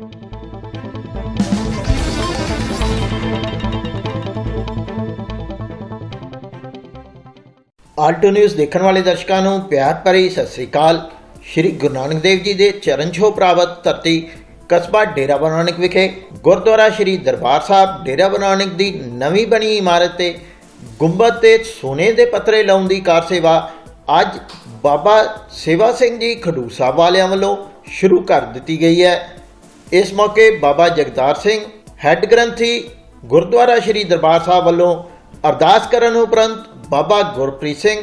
Alto news ਦੇਖਣ ਵਾਲੇ ਦਰਸ਼ਕਾਂ ਨੂੰ ਪਿਆਰ ਭਰੀ ਸਤਿ ਸ੍ਰੀ ਅਕਾਲ। ਸ਼੍ਰੀ ਗੁਰੂ ਨਾਨਕ ਦੇਵ ਜੀ ਦੇ ਚਰਨ ਛੋਹ ਪ੍ਰਾਪਤ ਧਰਤੀ ਕਸਬਾ ਡੇਰਾ ਬਾਬਾ ਨਾਨਕ ਵਿਖੇ ਗੁਰਦੁਆਰਾ ਸ਼੍ਰੀ ਦਰਬਾਰ ਸਾਹਿਬ ਡੇਰਾ ਬਾਬਾ ਨਾਨਕ ਦੀ ਨਵੀਂ ਬਣੀ ਇਮਾਰਤ ਤੇ ਗੁੰਬਦ ਤੇ ਸੋਨੇ ਦੇ ਪੱਤਰੇ ਲਾਉਣ ਦੀ ਕਾਰ ਸੇਵਾ ਅੱਜ ਬਾਬਾ ਸੇਵਾ ਸਿੰਘ ਜੀ ਖਡੂਰ ਸਾਹਿਬ ਵਾਲਿਆਂ ਵੱਲੋਂ ਸ਼ੁਰੂ ਕਰ ਦਿੱਤੀ ਗਈ ਹੈ। ਇਸ ਮੌਕੇ ਬਾਬਾ ਜਗਤਾਰ ਸਿੰਘ, ਹੈੱਡ ਗ੍ਰੰਥੀ ਗੁਰਦੁਆਰਾ ਸ਼੍ਰੀ ਦਰਬਾਰ ਸਾਹਿਬ ਵੱਲੋਂ ਅਰਦਾਸ ਕਰਨ ਉਪਰੰਤ ਬਾਬਾ ਗੁਰਪ੍ਰੀਤ ਸਿੰਘ,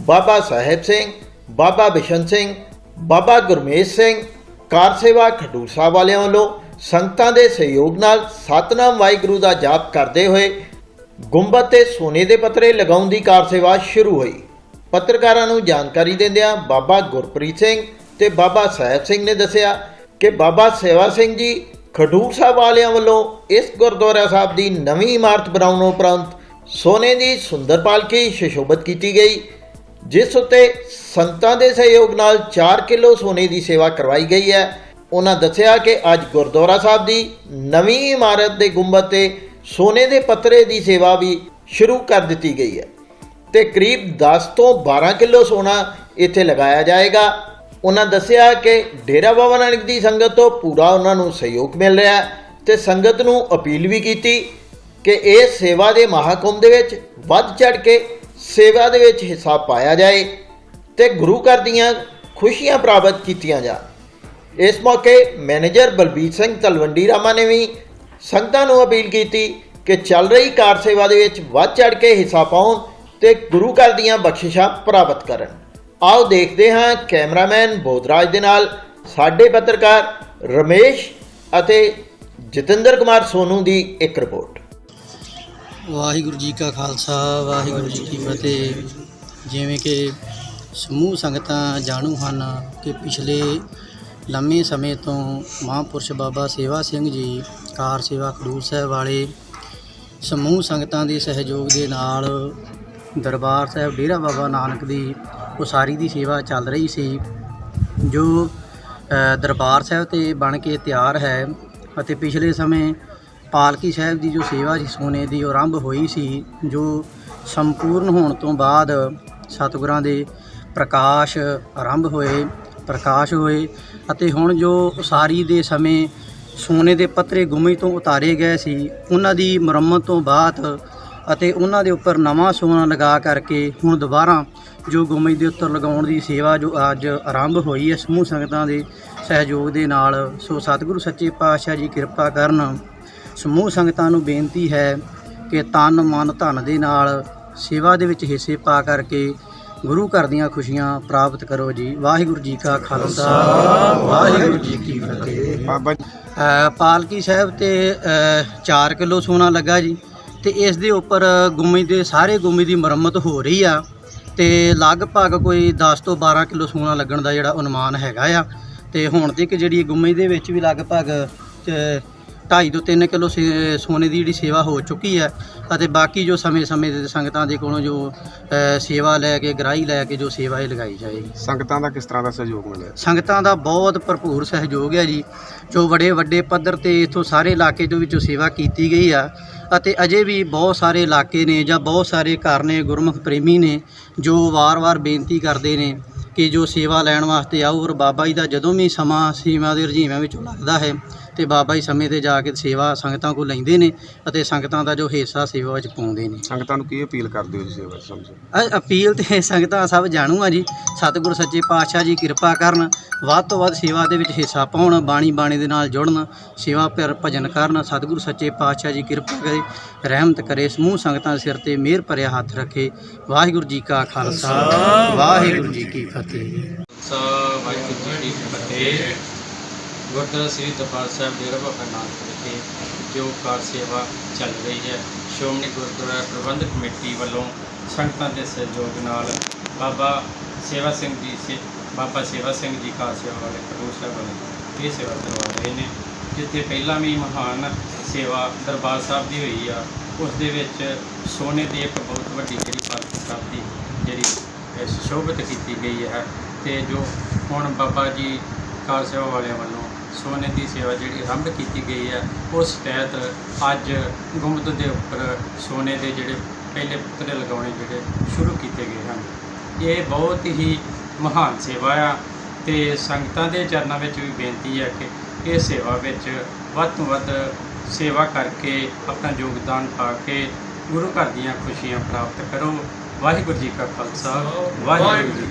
ਬਾਬਾ ਸਾਹਿਬ ਸਿੰਘ, ਬਾਬਾ ਬਿਸ਼ਨ ਸਿੰਘ, ਬਾਬਾ ਗੁਰਮੇਸ਼ ਸਿੰਘ, ਕਾਰ ਸੇਵਾ ਖਡੂਰ ਸਾਹਿਬ ਵਾਲਿਆਂ ਵੱਲੋਂ ਸੰਗਤਾਂ ਦੇ ਸਹਿਯੋਗ ਨਾਲ ਸਤਨਾਮ ਵਾਹਿਗੁਰੂ ਦਾ ਜਾਪ ਕਰਦੇ ਹੋਏ ਗੁੰਬਦ ਤੇ ਸੋਨੇ ਦੇ ਪੱਤਰੇ ਲਗਾਉਣ ਦੀ ਕਾਰ ਸੇਵਾ ਸ਼ੁਰੂ ਹੋਈ। ਪੱਤਰਕਾਰਾਂ ਨੂੰ ਜਾਣਕਾਰੀ ਦਿੰਦਿਆਂ ਬਾਬਾ ਗੁਰਪ੍ਰੀਤ ਸਿੰਘ ਤੇ ਬਾਬਾ ਸਾਹਿਬ ਸਿੰਘ ਨੇ ਦੱਸਿਆ ਕਿ ਬਾਬਾ ਸੇਵਾ ਸਿੰਘ ਜੀ ਖਡੂਰ ਸਾਹਿਬ ਵਾਲਿਆਂ ਵੱਲੋਂ ਇਸ ਗੁਰਦੁਆਰਾ ਸਾਹਿਬ ਦੀ ਨਵੀਂ ਇਮਾਰਤ ਬਣਾਉਣ ਉਪਰੰਤ ਸੋਨੇ ਦੀ ਸੁੰਦਰ ਪਾਲਕੀ ਸ਼ਿਸ਼ੋਭਤ ਕੀਤੀ ਗਈ, ਜਿਸ ਉੱਤੇ ਸੰਤਾਂ ਦੇ ਸਹਿਯੋਗ ਨਾਲ 4 ਕਿਲੋ ਸੋਨੇ ਦੀ ਸੇਵਾ ਕਰਵਾਈ ਗਈ ਹੈ। ਉਹਨਾਂ ਦੱਸਿਆ ਕਿ ਅੱਜ ਗੁਰਦੁਆਰਾ ਸਾਹਿਬ ਦੀ ਨਵੀਂ ਇਮਾਰਤ ਦੇ ਗੁੰਬਦ ਤੇ ਸੋਨੇ ਦੇ ਪੱਤਰੇ ਦੀ ਸੇਵਾ ਵੀ ਸ਼ੁਰੂ ਕਰ ਦਿੱਤੀ ਗਈ ਹੈ ਤੇ ਕਰੀਬ 10 ਤੋਂ 12 ਕਿਲੋ ਸੋਨਾ ਇੱਥੇ ਲਗਾਇਆ ਜਾਏਗਾ। ਉਹਨਾਂ ਦੱਸਿਆ ਕਿ ਡੇਰਾ ਬਾਬਾ ਨਾਨਕ ਦੀ ਸੰਗਤ ਤੋਂ ਪੂਰਾ ਉਹਨਾਂ ਨੂੰ ਸਹਿਯੋਗ ਮਿਲ ਰਿਹਾ ਹੈ ਤੇ ਸੰਗਤ ਨੂੰ ਅਪੀਲ ਵੀ ਕੀਤੀ ਕਿ ਇਹ ਸੇਵਾ ਦੇ ਮਹਾਕੁੰਭ ਦੇ ਵਿੱਚ ਵੱਧ ਚੜ ਕੇ ਸੇਵਾ ਦੇ ਵਿੱਚ ਹਿੱਸਾ ਪਾਇਆ ਜਾਏ ਤੇ ਗੁਰੂ ਘਰ ਦੀਆਂ ਖੁਸ਼ੀਆਂ ਪ੍ਰਾਪਤ ਕੀਤੀਆਂ ਜਾਣ। ਇਸ ਮੌਕੇ ਮੈਨੇਜਰ ਬਲਬੀਰ ਸਿੰਘ ਤਲਵੰਡੀ ਰਾਮਾ ਨੇ ਵੀ ਸੰਗਤਾਂ ਨੂੰ ਅਪੀਲ ਕੀਤੀ ਕਿ ਚੱਲ ਰਹੀ ਕਾਰ ਸੇਵਾ ਦੇ ਵਿੱਚ ਵੱਧ ਚੜ ਕੇ ਹਿੱਸਾ ਪਾਉਣ ਤੇ ਗੁਰੂ ਘਰ ਦੀਆਂ ਬਖਸ਼ਿਸ਼ਾਂ ਪ੍ਰਾਪਤ ਕਰਨ। ਆਓ ਦੇਖਦੇ ਹਾਂ ਕੈਮਰਾਮੈਨ ਬੋਧਰਾਜ ਦੇ ਨਾਲ ਸਾਡੇ ਪੱਤਰਕਾਰ ਰਮੇਸ਼ ਅਤੇ ਜਤਿੰਦਰ ਕੁਮਾਰ ਸੋਨੂ ਦੀ ਇੱਕ ਰਿਪੋਰਟ। ਵਾਹਿਗੁਰੂ ਜੀ ਕਾ ਖਾਲਸਾ, ਵਾਹਿਗੁਰੂ ਜੀ ਕੀ ਫਤਿਹ। ਜਿਵੇਂ ਕਿ ਸਮੂਹ ਸੰਗਤਾਂ ਜਾਣੂ ਹਨ ਕਿ ਪਿਛਲੇ ਲੰਮੇ ਸਮੇਂ ਤੋਂ ਮਹਾਂਪੁਰਸ਼ ਬਾਬਾ ਸੇਵਾ ਸਿੰਘ ਜੀ, ਕਾਰ ਸੇਵਾ ਖਡੂਰ ਸਾਹਿਬ ਵਾਲੇ ਸਮੂਹ ਸੰਗਤਾਂ ਦੇ ਸਹਿਯੋਗ ਦੇ ਨਾਲ ਦਰਬਾਰ ਸਾਹਿਬ ਡੇਰਾ ਬਾਬਾ ਨਾਨਕ ਦੀ ਉਸਾਰੀ ਦੀ ਸੇਵਾ ਚੱਲ ਰਹੀ ਸੀ, ਜੋ ਦਰਬਾਰ ਸਾਹਿਬ ਤੇ ਬਣ ਕੇ ਤਿਆਰ ਹੈ ਅਤੇ ਪਿਛਲੇ ਸਮੇਂ ਪਾਲਕੀ ਸਾਹਿਬ ਦੀ ਜੋ ਸੇਵਾ ਸੀ ਸੋਨੇ ਦੀ, ਉਹ ਆਰੰਭ ਹੋਈ ਸੀ, ਜੋ ਸੰਪੂਰਨ ਹੋਣ ਤੋਂ ਬਾਅਦ ਸਤਿਗੁਰਾਂ ਦੇ ਪ੍ਰਕਾਸ਼ ਆਰੰਭ ਹੋਏ, ਪ੍ਰਕਾਸ਼ ਹੋਏ ਅਤੇ ਹੁਣ ਜੋ ਉਸਾਰੀ ਦੇ ਸਮੇਂ ਸੋਨੇ ਦੇ ਪੱਤਰੇ ਗੁੰਮੀ ਤੋਂ ਉਤਾਰੇ ਗਏ ਸੀ, ਉਹਨਾਂ ਦੀ ਮੁਰੰਮਤ ਤੋਂ ਬਾਅਦ ਅਤੇ ਉਹਨਾਂ ਦੇ ਉੱਪਰ ਨਵਾਂ ਸੋਨਾ ਲਗਾ ਕਰਕੇ ਹੁਣ ਦੁਬਾਰਾ ਜੋ ਗੁੰਮੀ ਦੇ ਉੱਤਰ ਲਗਾਉਣ ਦੀ ਸੇਵਾ ਜੋ ਅੱਜ ਆਰੰਭ ਹੋਈ ਹੈ, ਸਮੂਹ ਸੰਗਤਾਂ ਦੇ ਸਹਿਯੋਗ ਦੇ ਨਾਲ, ਸੋ ਸਤਿਗੁਰੂ ਸੱਚੇ ਪਾਤਸ਼ਾਹ ਜੀ ਕਿਰਪਾ ਕਰਨ। ਸਮੂਹ ਸੰਗਤਾਂ ਨੂੰ ਬੇਨਤੀ ਹੈ ਕਿ ਤਨ, ਮਨ, ਧਨ ਦੇ ਨਾਲ ਸੇਵਾ ਦੇ ਵਿੱਚ ਹਿੱਸੇ ਪਾ ਕਰਕੇ ਗੁਰੂ ਘਰ ਦੀਆਂ ਖੁਸ਼ੀਆਂ ਪ੍ਰਾਪਤ ਕਰੋ ਜੀ। ਵਾਹਿਗੁਰੂ ਜੀ ਕਾ ਖਾਲਸਾ, ਵਾਹਿਗੁਰੂ ਜੀ ਕੀ ਫਤਿਹ। ਬਾਬਾ ਪਾਲਕੀ ਸਾਹਿਬ ਤੇ 4 ਕਿਲੋ ਸੋਨਾ ਲੱਗਾ ਜੀ। ਤੇ ਇਸ ਦੇ ਉੱਪਰ ਗੁੰਮੀ ਦੇ ਸਾਰੇ ਗੁੰਮੀ ਦੀ ਮੁਰੰਮਤ ਹੋ ਰਹੀ ਆ। ਤੇ ਲਗਭਗ ਕੋਈ 10 ਤੋਂ 12 ਕਿਲੋ ਸੋਨਾ ਲੱਗਣ ਦਾ ਜਿਹੜਾ ਅਨੁਮਾਨ ਹੈਗਾ ਆ। ਤੇ ਹੁਣ ਤੱਕ ਜਿਹੜੀ ਗੁੰਮੀ ਦੇ ਵਿੱਚ ਵੀ ਲਗਭਗ 2.5 ਤੋਂ 3 ਕਿਲੋ ਸੋਨੇ ਦੀ ਜਿਹੜੀ ਸੇਵਾ ਹੋ ਚੁੱਕੀ ਹੈ ਅਤੇ ਬਾਕੀ ਜੋ ਸਮੇਂ-ਸਮੇਂ ਦੇ ਸੰਗਤਾਂ ਦੇ ਕੋਲੋਂ ਜੋ ਸੇਵਾ ਲੈ ਕੇ ਗ੍ਰਾਹੀ ਲੈ ਕੇ ਜੋ ਸੇਵਾ ਇਹ ਲਗਾਈ ਜਾਏਗੀ। ਸੰਗਤਾਂ ਦਾ ਕਿਸ ਤਰ੍ਹਾਂ ਦਾ ਸਹਿਯੋਗ ਮਿਲਿਆ? ਸੰਗਤਾਂ ਦਾ ਬਹੁਤ ਭਰਪੂਰ ਸਹਿਯੋਗ ਹੈ ਜੀ। ਜੋ ਬੜੇ ਵੱਡੇ ਪੱਧਰ ਤੇ ਇਥੋਂ ਸਾਰੇ ਇਲਾਕੇ ਦੇ ਵਿੱਚੋਂ ਸੇਵਾ ਕੀਤੀ ਗਈ ਆ। ਅਤੇ ਅਜੇ ਵੀ ਬਹੁਤ ਸਾਰੇ ਇਲਾਕੇ ਨੇ ਜਾਂ ਬਹੁਤ ਸਾਰੇ ਘਰ ਨੇ, ਗੁਰਮੁਖ ਪ੍ਰੇਮੀ ਨੇ ਜੋ ਵਾਰ-ਵਾਰ ਬੇਨਤੀ ਕਰਦੇ ਨੇ ਕਿ ਜੋ ਸੇਵਾ ਲੈਣ ਵਾਸਤੇ ਆਓ ਔਰ ਬਾਬਾ ਜੀ ਦਾ ਜਦੋਂ ਵੀ ਸਮਾਂ ਸੀਮਾ ਦੇ ਰਜੀਵਾਂ ਵਿੱਚੋਂ ਲੱਗਦਾ ਹੈ ਤੇ ਬਾਬਾ ਜੀ ਸਮੇਂ ਤੇ ਜਾ ਕੇ ਸੇਵਾ ਸੰਗਤਾਂ ਕੋਲ ਲੈਂਦੇ ਨੇ ਅਤੇ ਸੰਗਤਾਂ ਦਾ ਜੋ ਹਿੱਸਾ ਸੇਵਾ ਵਿੱਚ ਪਾਉਂਦੇ ਨੇ। ਸੰਗਤਾਂ ਨੂੰ ਕੀ ਅਪੀਲ ਕਰਦੇ ਹੋ ਜੀ ਸੇਵਾ ਸਮਝੋ? ਅ- ਅਪੀਲ ਤੇ ਸੰਗਤਾਂ ਸਭ ਜਾਣੂ ਆ ਜੀ। ਸਤਿਗੁਰੂ ਸੱਚੇ ਪਾਤਸ਼ਾਹ ਜੀ ਕਿਰਪਾ ਕਰਨ ਵੱਧ ਤੋਂ ਵੱਧ ਸੇਵਾ ਦੇ ਵਿੱਚ ਹਿੱਸਾ ਪਾਉਣ ਬਾਣੀ ਬਾਣੀ ਦੇ ਨਾਲ ਜੁੜਨ ਸੇਵਾ ਪਰ ਭਜਨ ਕਰਨ ਸਤਿਗੁਰੂ ਸੱਚੇ ਪਾਤਸ਼ਾਹ ਜੀ ਕਿਰਪਾ ਕਰੇ ਰਹਿਮਤ ਕਰੇ ਸਮੂਹ ਸੰਗਤਾਂ ਦੇ ਸਿਰ ਤੇ ਮਿਹਰ ਭਰਿਆ ਹੱਥ ਰੱਖੇ। ਵਾਹਿਗੁਰੂ ਜੀ ਕਾ ਖਾਲਸਾ ਵਾਹਿਗੁਰੂ ਜੀ ਕੀ ਫਤਿਹ। ਸਾ ਵਾਹਿਗੁਰੂ ਜੀ ਕੀ ਫਤਿਹ। ਗੁਰਦੁਆਰਾ ਸ੍ਰੀ ਦਰਬਾਰ ਸਾਹਿਬ ਡੇਰਾ ਬਾਬਾ ਨਾਨਕ ਵਿਖੇ ਜੋ ਕਾਰ ਸੇਵਾ ਚੱਲ ਰਹੀ ਹੈ। ਸ਼੍ਰੋਮਣੀ ਗੁਰਦੁਆਰਾ ਪ੍ਰਬੰਧਕ ਕਮੇਟੀ ਵੱਲੋਂ ਸੰਗਤਾਂ ਦੇ ਸਹਿਯੋਗ ਨਾਲ ਬਾਬਾ ਸੇਵਾ ਸਿੰਘ ਜੀ ਸੇ, ਬਾਬਾ ਸੇਵਾ ਸਿੰਘ ਜੀ ਕਾਰ ਸੇਵਾ ਵਾਲੇ ਖਡੂਰ ਸਾਹਿਬ ਵਾਲੇ ਇਹ ਸੇਵਾ ਕਰਵਾ ਰਹੇ ਨੇ, ਜਿੱਥੇ ਪਹਿਲਾਂ ਵੀ ਮਹਾਨ ਸੇਵਾ ਦਰਬਾਰ ਸਾਹਿਬ ਦੀ ਹੋਈ ਆ, ਉਸ ਦੇ ਵਿੱਚ ਸੋਨੇ ਦੀ ਇੱਕ ਬਹੁਤ ਵੱਡੀ ਜਿਹੜੀ ਪਾਲਕੀ ਸਾਹਿਬ ਦੀ ਜਿਹੜੀ ਇਹ ਸੁਸ਼ੋਭਿਤ ਕੀਤੀ ਗਈ ਹੈ ਤੇ ਜੋ ਹੁਣ ਬਾਬਾ ਜੀ ਕਾਰ ਸੇਵਾ ਵਾਲਿਆਂ ਵੱਲੋਂ ਸੋਨੇ ਦੀ ਸੇਵਾ ਜਿਹੜੀ ਆਰੰਭ ਕੀਤੀ ਗਈ ਹੈ ਉਸ ਤਹਿਤ ਅੱਜ ਗੁੰਮਤ ਦੇ ਉੱਪਰ ਸੋਨੇ ਦੇ ਜਿਹੜੇ ਪਹਿਲੇ ਪੁਤਲੇ ਲਗਾਉਣੇ ਜਿਹੜੇ ਸ਼ੁਰੂ ਕੀਤੇ ਗਏ ਹਨ। ਇਹ ਬਹੁਤ ਹੀ ਮਹਾਨ ਸੇਵਾ ਆ ਤੇ ਸੰਗਤਾਂ ਦੇ ਚਰਨਾਂ ਵਿੱਚ ਵੀ ਬੇਨਤੀ ਹੈ ਕਿ ਇਹ ਸੇਵਾ ਵਿੱਚ ਵੱਧ ਤੋਂ ਵੱਧ ਸੇਵਾ ਕਰਕੇ ਆਪਣਾ ਯੋਗਦਾਨ ਪਾ ਕੇ ਗੁਰੂ ਘਰ ਦੀਆਂ ਖੁਸ਼ੀਆਂ ਪ੍ਰਾਪਤ ਕਰੋ। ਵਾਹਿਗੁਰੂ ਜੀ ਕਾ ਖਾਲਸਾ, ਵਾਹਿਗੁਰੂ ਜੀ